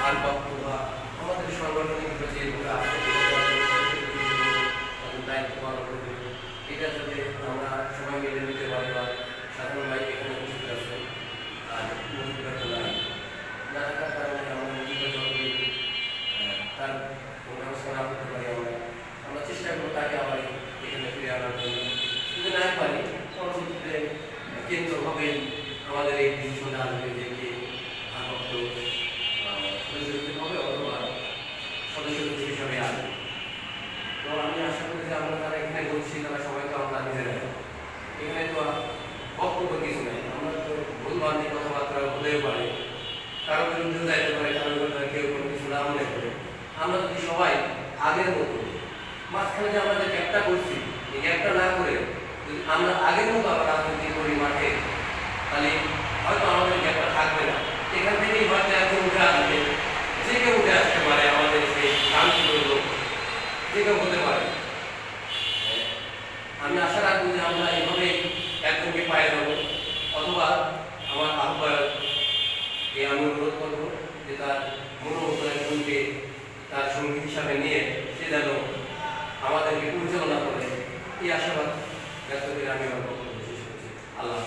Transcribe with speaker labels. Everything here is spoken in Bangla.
Speaker 1: ভারপ্রাপ্ত বা আমাদের সাংগঠনিক যেগুলো আছে তাদের দায়িত্ব পালন করবে সবাই মিলে নিতে পারি বা সাধারণ ভাই এখানে আর মজুরিটা নাই না কারণে আমরা মজুরিটা যতই তার কোনো ব্যবস্থা না করতে পারি আমরা আমরা চেষ্টা করব তাকে আবার এখানে ফিরে আনার জন্য। যদি না পারি, পরবর্তীতে কেন্দ্র হবে আমাদের এই ডিসিশনটা আসবে। আসবে তো আমি আশা আমরা যারা এখানে বলছি তারা সবাই তো আমরা নিজেরাই এখানে তো বক্তব্য কিছু নেই আমরা তো ভুলবান্তি কথাবার্তা হতেও পারে কারও বিরুদ্ধে কেউ কোনো কিছু না মনে করে আমরা যদি সবাই আগের মতো মাঝখানে যে আমরা যে করছি এই গ্যাপটা না করে আমরা আগের মতো আবার রাজনীতি করি মাঠে তাহলে হয়তো আমাদের গ্যাপটা থাকবে না এখান থেকেই হয়তো একজন উঠে আসবে যে কেউ উঠে আসতে পারে আমাদের সেই শান্তিপ্রিয় লোক যে কেউ হতে পারে আমি আশা রাখব যে আমরা এইভাবে একজনকে পায়ে যাব অথবা আমার আহ্বায়ক এই আমি অনুরোধ করব যে তার মনোমত একজনকে তার সঙ্গী হিসাবে নিয়ে সে যেন আমাদেরকে পরিচালনা করে। এই আশাবাদ ব্যক্ত করে আমি আমার বক্তব্য শেষ করছি। আল্লাহ